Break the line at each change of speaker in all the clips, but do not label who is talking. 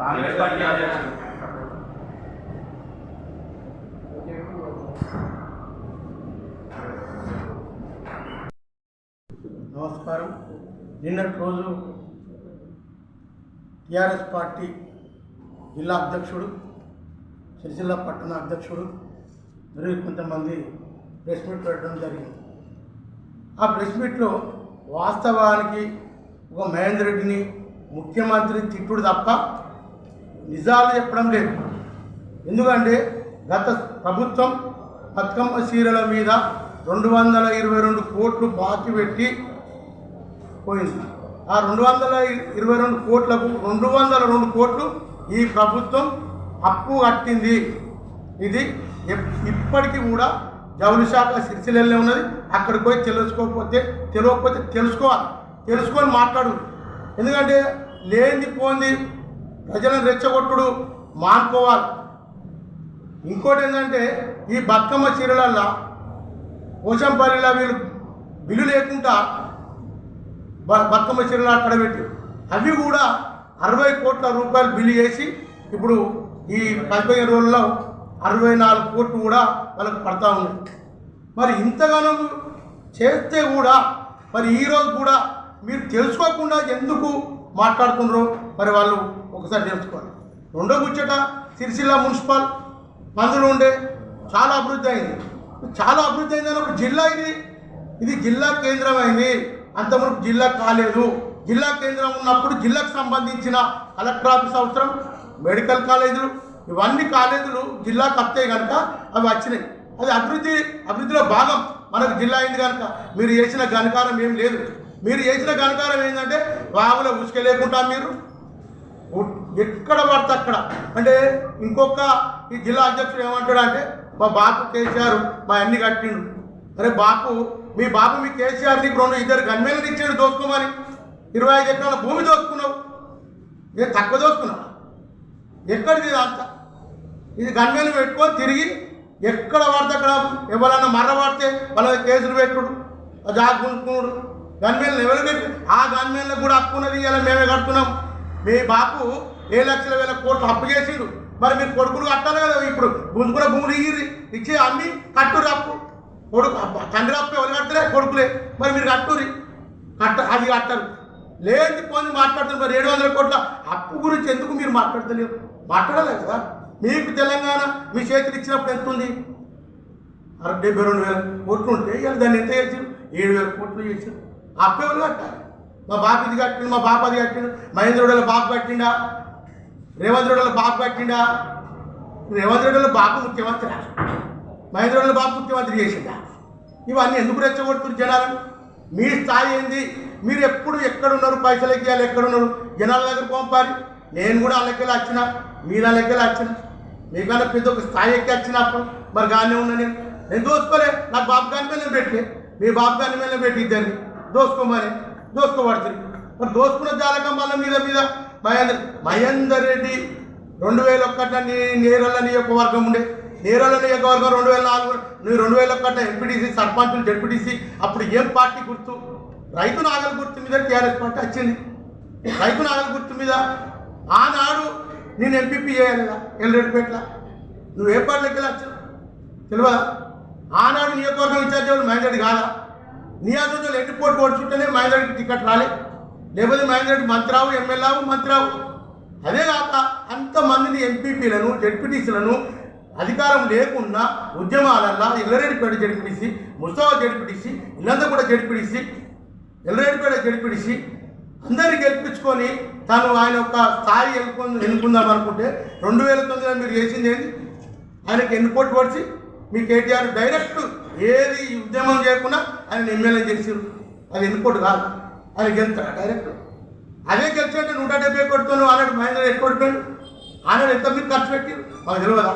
Congress party అధ్యక్షుడు?
నమస్కారం. నిన్నటి రోజు టిఆర్ఎస్ పార్టీ జిల్లా అధ్యక్షుడు సిరిసిల్ల పట్టణ అధ్యక్షుడు మరియు కొంతమంది ప్రెస్ మీట్ పెట్టడం జరిగింది. ఆ ప్రెస్ మీట్లో వాస్తవానికి ఒక మహేందర్ రెడ్డిని ముఖ్యమంత్రి తిట్టుడు తప్ప నిజాలు చెప్పడం లేదు. ఎందుకంటే గత ప్రభుత్వం బతుకమ్మ చీరల మీద రెండు వందల ఇరవై రెండు కోట్లు బాకీ పెట్టి పోయింది. ఆ రెండు వందల ఇరవై రెండు కోట్లకు రెండు వందల రెండు కోట్లు ఈ ప్రభుత్వం అప్పు కట్టింది. ఇది ఎప్- ఇప్పటికీ కూడా జౌలి శాఖ సిరిసిల్లే ఉన్నది. అక్కడికి పోయి తెలుసుకోకపోతే తెలియకపోతే తెలుసుకోవాలి. తెలుసుకొని మాట్లాడు. ఎందుకంటే లేనిది పోంది ప్రజలను రెచ్చగొట్టుడు మానుకోవాలి. ఇంకోటి ఏంటంటే ఈ బతుకమ్మ చీరలల్లో పోచంపల్లిలో వీళ్ళు బిల్లు లేకుండా బ- బతుకమ్మ చీరలు అక్కడ పెట్టి అవి కూడా అరవై కోట్ల రూపాయలు బిల్లు చేసి ఇప్పుడు ఈ పదిహేను రోజుల్లో అరవై నాలుగు కోట్లు కూడా వాళ్ళకు పడతా ఉన్నాయి. మరి ఇంతగానో చేస్తే కూడా మరి ఈరోజు కూడా మీరు తెలుసుకోకుండా ఎందుకు మాట్లాడుతున్నారు మరి వాళ్ళు ఒకసారి తెలుసుకోవాలి. రెండో ముచ్చట సిరిసిల్ల మున్సిపల్ మందులు ఉండే చాలా అభివృద్ధి అయింది. చాలా అభివృద్ధి అయిందని ఒక జిల్లా ఇది ఇది జిల్లా కేంద్రం అయింది. అంతవరకు జిల్లా కాలేదు. జిల్లా కేంద్రం ఉన్నప్పుడు జిల్లాకు సంబంధించిన కలెక్టర్ ఆఫీస్ అవసరం మెడికల్ కాలేజీలు ఇవన్నీ కాలేజీలు జిల్లాకు వస్తాయి కనుక అవి వచ్చినాయి. అది అభివృద్ధి అభివృద్ధిలో భాగం మనకు జిల్లా అయింది కనుక మీరు చేసిన ఘనకారం ఏం లేదు. మీరు చేసిన ఘనకారం ఏంటంటే వాగులో ఉసుకెళ్ళకుండా మీరు. ఎక్కడ పడితే అక్కడ. అంటే ఇంకొక ఈ జిల్లా అధ్యక్షుడు ఏమంటాడు అంటే మా బాపు కేసీఆర్ మా అన్ని కట్టిండు. అరే బాపు మీ బాపు మీ కేసీఆర్ నీకు రెండు ఇద్దరు గన్మేలను ఇచ్చాడు దోసుకోమని. ఇరవై ఐదు ఎకరాల భూమి దోసుకున్నావు. నేను తక్కువ దోసుకున్నావు ఎక్కడిది అంతా? ఇది గన్మేలు పెట్టుకొని తిరిగి ఎక్కడ పడితే అక్కడ ఎవరైనా మర్ర పడితే వాళ్ళ కేసులు పెట్టుడు జాగుంటున్నాడు గన్మేలు ఎవరు పెట్టి ఆ గన్మేలకు కూడా అప్పు ఉన్నది ఇలా మేమే కడుతున్నాం. మీ బాపు ఏ లక్షల వేల కోట్లు అప్పు చేసిండు. మరి మీరు కొడుకులు కట్టాలి కదా ఇప్పుడు గుంజుకున్న భూములు ఇయ్యి ఇచ్చి అమ్మి కట్టురు అప్పు. కొడుకు తండ్రి అప్పు ఎవరు కట్టలే? కొడుకులే. మరి మీరు కట్టురి కట్ట అది కట్టరు. లేని పోని మాట్లాడుతున్నారు. మరి ఏడు వందల కోట్ల అప్పు గురించి ఎందుకు మీరు మాట్లాడతలేరు? మాట్లాడలేదు? కదా మీకు తెలంగాణ మీ చేతికి ఇచ్చినప్పుడు ఎంత ఉంది? అర డెబ్బై రెండు వేల కోట్లు ఉంటే ఇవాళ దాన్ని ఎంత చేసారు ఏడు వేల కోట్లు చేసారు అప్పు ఎవరు కట్టాలి. మా బాప ఇది కట్టిండు మా బాప అది కట్టిండు మహేంద్రుడల బాప కట్టిండా? రేవంత్ రెడ్డిల బాప కట్టిండా? రేవంత్ రెడ్డిల బాప ముఖ్యమంత్రి మహేంద్ర రెడ్డిల ముఖ్యమంత్రి చేసిండా? ఇవన్నీ ఎందుకు రెచ్చగొడుతున్నారు జనాలను మీ స్థాయి ఏంది? మీరు ఎప్పుడు ఎక్కడున్నారు? పైసలు ఎక్కియాలి ఎక్కడున్నారు? జనాల దగ్గర పంపాలి. నేను కూడా వాళ్ళకెళ్ళి వచ్చిన మీరు వాళ్ళకెళ్ళి వచ్చినా. మీకన్నా పెద్ద ఒక స్థాయి ఎక్కి వచ్చినప్పుడు మరి గానే ఉన్నా నేను. నేను దోసుకోలే నా బాబు గాని మీద పెట్టి మీ బాబు గాని మీద పెట్టి ఇద్దరిని. దోసుకోమని దోసుకోబడుతుంది మరి దోసుకున్న జాలకం వాళ్ళ మీద మీద మహేందర్ మహేందర్ రెడ్డి రెండు వేల ఒక్కట నీ నేరల నియోజకవర్గం ఉండే. నేరల నియోజకవర్గం రెండు వేల నాలుగు నువ్వు రెండు వేల ఒక్కట ఎంపీటీసీ సర్పంచులు జడ్పీటీసీ అప్పుడు ఏం పార్టీ గుర్తు? రైతు నాగల గుర్తు మీద టీఆర్ఎస్ పార్టీ వచ్చింది. రైతు నాగల గుర్తు మీద ఆనాడు నేను ఎంపీపీ చేయాలిగా ఎల్రెడ్డిపేట్ల నువ్వు ఏ పార్టీలోకి వెళ్ళచ్చు తెలియదా ఆనాడు నియోజకవర్గం ఇన్ఛార్జ్ ఎవరు? మహేందర్ కాదా? నియోజకవర్గంలో ఎన్ని పోటీ ఓడుచుంటేనే మహేందర్ టికెట్ రాలే. లేకపోతే మహేందర్ మంత్రావు ఎమ్మెల్యేవు మంత్రావు అదే కాక అంతమందిని ఎంపీపీలను జడ్పీటీసీలను అధికారం లేకుండా ఉద్యమాలల్లో ఎల్లరెడ్డిపేట జడ్పీటీసీ ముస్తావా జడ్పీటీసీ ఇల్లంతా కూడా జడ్పీటీసీ ఎల్లరెడ్డిపేట జడ్పీటీసీ అందరిని గెలిపించుకొని తను ఆయన ఒక స్థాయి ఎన్నుకొని ఎన్నుకుందాం అనుకుంటే రెండు వేల తొమ్మిదిలో మీరు చేసింది ఏంటి? ఆయనకి ఎన్ని కోట్లు పడిచి మీ కేటీఆర్ డైరెక్ట్ ఏది ఉద్యమం చేయకుండా ఆయన ఎమ్మెల్యే చేసారు అది ఎన్ని కోట్లు కాదు. ఆయన గెలుతాడు డైరెక్ట్. అదే గెలిచాడు నూట డెబ్బై కొడుతున్నాను ఆనాడు మహేంద్ర ఎక్కువ కోల్పోయాడు ఆనాడు ఎంత మీరు ఖర్చు పెట్టారు? మాకు తెలియదా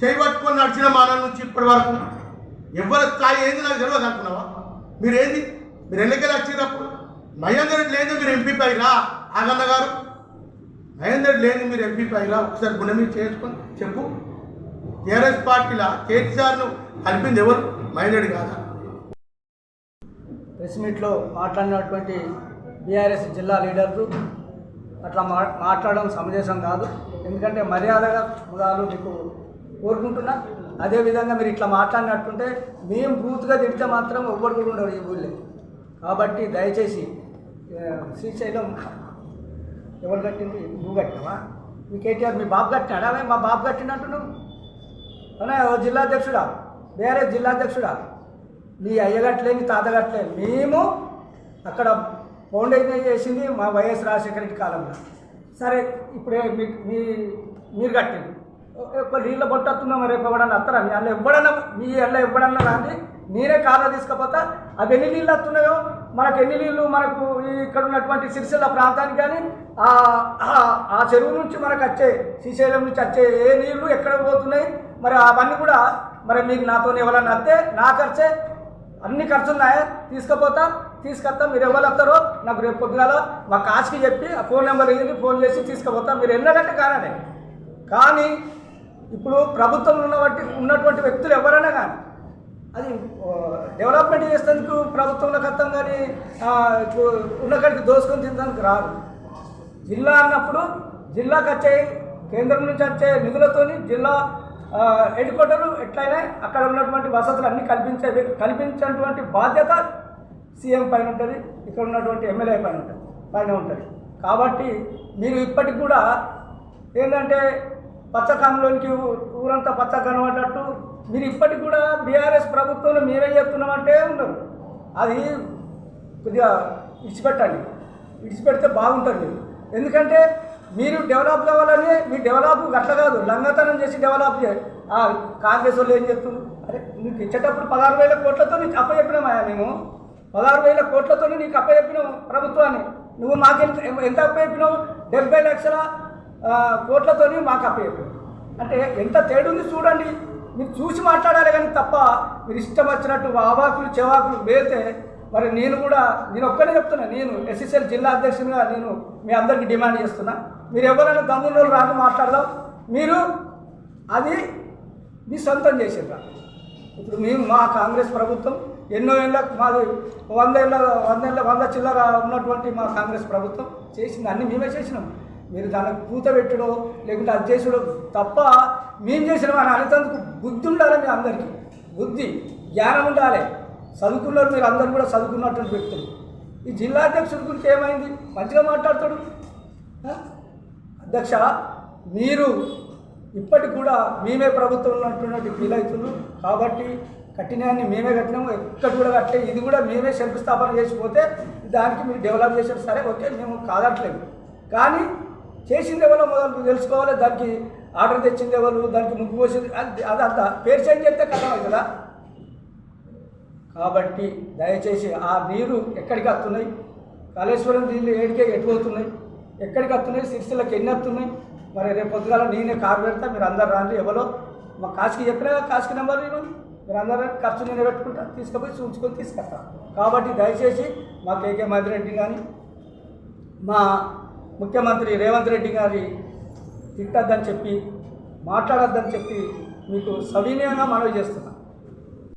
చేయి పట్టుకొని నడిచిన మానవ నుంచి ఇప్పటి వరకు ఎవరి స్థాయి ఏంది నాకు తెలియదు అనుకున్నావా? మీరేంది మీరు ఎన్నికలు వచ్చినప్పుడు మహేందర్ రెడ్డి లేదు మీరు ఎంపీ పైరా ఆగన్న గారు. మహేందర్ రెడ్డి లేదు మీరు ఎంపీ పైరా ఒకసారి గుండె మీద చేసుకొని చెప్పు. టీఆర్ఎస్ పార్టీలా కేటీఆర్ను కలిపింది ఎవరు? మహేందర్ కాదా?
ప్రెస్ మీట్లో మాట్లాడినటువంటి బీఆర్ఎస్ జిల్లా లీడర్లు అట్లా మా మాట్లాడడం సమంజసం కాదు. ఎందుకంటే మర్యాదగా ముదాలు మీకు కోరుకుంటున్నా. అదేవిధంగా మీరు ఇట్లా మాట్లాడినట్టుంటే మేము బూత్గా తిడితే మాత్రం ఎవ్వరు కూడా ఉండరు ఈ ఊళ్ళో. కాబట్టి దయచేసి శ్రీశైలం ఎవరు కట్టింది నువ్వు కట్టినావా? మీ కేటీఆర్ మీ బాబు కట్టినాడా మా బాబు కట్టినట్టు నువ్వు ఓ జిల్లా అధ్యక్షుడా? వేరే జిల్లా అధ్యక్షుడా? నీ అయ్యగట్లే నీ తాతగట్లే మేము అక్కడ ఫౌండేషన్ చేసింది మా వైఎస్ రాజశేఖర రెడ్డి కాలంలో. సరే ఇప్పుడే మీ మీ మీరు కట్టింది ఒక నీళ్ళ బొట్టొస్తుందా రేపు ఎవడన్నా వస్తారా? మీ అల్ల ఎవ్వడన్నా మీ అల్ల ఇవ్వడన్నా రాంది నేనే కాళ్ళ తీసుకపోతా. అవి ఎన్ని నీళ్ళు వస్తున్నాయో? మనకు ఎన్ని నీళ్ళు మనకు ఇక్కడ ఉన్నటువంటి సిరిసిల్ల ప్రాంతానికి కానీ ఆ ఆ- చెరువు నుంచి మనకు వచ్చే శ్రీశైలం నుంచి వచ్చే ఏ నీళ్ళు ఎక్కడ పోతున్నాయి? మరి అవన్నీ కూడా మరి మీకు నాతో ఎవరన్నా వస్తే నా ఖర్చే. అన్ని ఖర్చులు ఉన్నాయా తీసుకుపోతా తీసుకొస్తా మీరు ఎవరు వస్తారో నాకు రేపు పొద్దుగాల మా కాస్కి చెప్పి ఆ ఫోన్ నెంబర్ ఇది ఫోన్ చేసి తీసుకుపోతా. మీరు ఎన్నగంటే కాననే. కానీ ఇప్పుడు ప్రభుత్వంలో ఉన్నటువంటి ఉన్నటువంటి వ్యక్తులు ఎవరైనా కానీ అది డెవలప్మెంట్ చేసేందుకు ప్రభుత్వంలో కత్తం కానీ ఆ, దోసుకొని తినడానికి రాదు. జిల్లా అన్నప్పుడు జిల్లాకు వచ్చే కేంద్రం నుంచి వచ్చే నిధులతో జిల్లా హెడ్ క్వార్టర్ ఎట్లయినా అక్కడ ఉన్నటువంటి వసతులు అన్నీ కల్పించే కల్పించేటువంటి బాధ్యత సీఎం పైన ఉంటుంది ఇక్కడ ఉన్నటువంటి ఎమ్మెల్యే పైన ఉంటుంది పైన ఉంటుంది. కాబట్టి మీరు ఇప్పటికి కూడా ఏంటంటే పచ్చకాంలోనికి ఊరంతా పచ్చ కనబడ్డట్టు మీరు ఇప్పటికి కూడా బీఆర్ఎస్ ప్రభుత్వంలో మీరే చెప్తున్నామంటే ఉండదు అది కొద్దిగా విడిచిపెట్టండి. విడిచిపెడితే బాగుంటుంది. ఎందుకంటే మీరు డెవలప్ కావాలని మీ డెవలప్ గట్ల కాదు. లంగతనం చేసి డెవలప్ చేయాలి ఆ కాంగ్రెస్ వాళ్ళు ఏం చెప్తున్నారు అరే నీకు ఇచ్చేటప్పుడు పదహారు వేల కోట్లతో నీకు అప్పచెప్పినామయ్యా మేము. పదహారు వేల కోట్లతో నీకు అప్పచెప్పినాము ప్రభుత్వాన్ని. నువ్వు మాకు ఎంత ఎంత అప్పచెప్పినావు డెబ్బై లక్షల కోట్లతోని మాకు అప్పచెప్పినావు అంటే ఎంత తేడుంది చూడండి. మీరు చూసి మాట్లాడాలి కానీ తప్ప మీరు ఇష్టం వచ్చినట్టు వావాకులు చెవాకులు వేస్తే మరి నేను కూడా నేను ఒక్కనే చెప్తున్నా నేను ఎస్ఎస్ఎల్ జిల్లా అధ్యక్షునిగా నేను మీ అందరికీ డిమాండ్ చేస్తున్నా. మీరు ఎవరైనా దమ్మున్నోళ్ళు రాక మాట్లాడదాం. మీరు అది మీ సొంతం చేసిండ్రా ఇప్పుడు మేము మా కాంగ్రెస్ ప్రభుత్వం ఎన్నో ఏళ్ళ మాది వంద ఏళ్ళ వంద ఏళ్ళ వంద చిల్లర ఉన్నటువంటి మా కాంగ్రెస్ ప్రభుత్వం చేసింది. అన్ని మేమే చేసినాం. మీరు దానికి పూత పెట్టుడో లేకుంటే అది చేసుడో తప్ప మేము చేసినాం అని అనేందుకు బుద్ధి ఉండాలి మీ అందరికీ. బుద్ధి జ్ఞానం ఉండాలి. చదువుకున్నారు మీరు అందరూ కూడా చదువుకున్నటువంటి వ్యక్తులు ఈ జిల్లా అధ్యక్షుడి గురించి ఏమైంది? మంచిగా మాట్లాడతాడు. అధ్యక్ష మీరు ఇప్పటికి కూడా మేమే ప్రభుత్వం ఉన్నటువంటి ఫీల్ అవుతున్నారు. కాబట్టి కట్టినాన్ని మేమే కట్టినాము. ఎక్కడ కూడా కట్టే ఇది కూడా మేమే శంకుస్థాపన చేసిపోతే దానికి మీరు డెవలప్ చేశారు సరే ఓకే మేము కాదట్లేదు కానీ చేసింది ఎవరో మొదలు తెలుసుకోవాలి. దానికి ఆర్డర్ తెచ్చింది ఎవరు? దానికి ముగ్గు పోసింది. అది అదంతా పేరు చేంజ్ చేస్తే కథం అవుతుందా కాబట్టి దయచేసి ఆ నీరు ఎక్కడికి వస్తున్నాయి? కాళేశ్వరం నీళ్ళు ఏడికే ఎటు ఎక్కడికి వస్తున్నాయి? సిరిసిల్లకి ఎన్ని వస్తున్నాయి? మరి రేపు పొద్దుగాల నేనే కారు పెడతా మీరు అందరు రాండి. ఎవరో మా కాసుకి చెప్పినా కాసుకి నెంబర్ నేను. మీరు అందరూ ఖర్చు నేను పెట్టుకుంటా తీసుకుపోయి చూసుకొని తీసుకొస్తా. కాబట్టి దయచేసి మా కేకే మధిరెడ్డి కానీ మా ముఖ్యమంత్రి రేవంత్ రెడ్డి గారి తిట్టద్దని చెప్పి మాట్లాడొద్దని చెప్పి మీకు సవినయంగా మనవి చేస్తున్నాను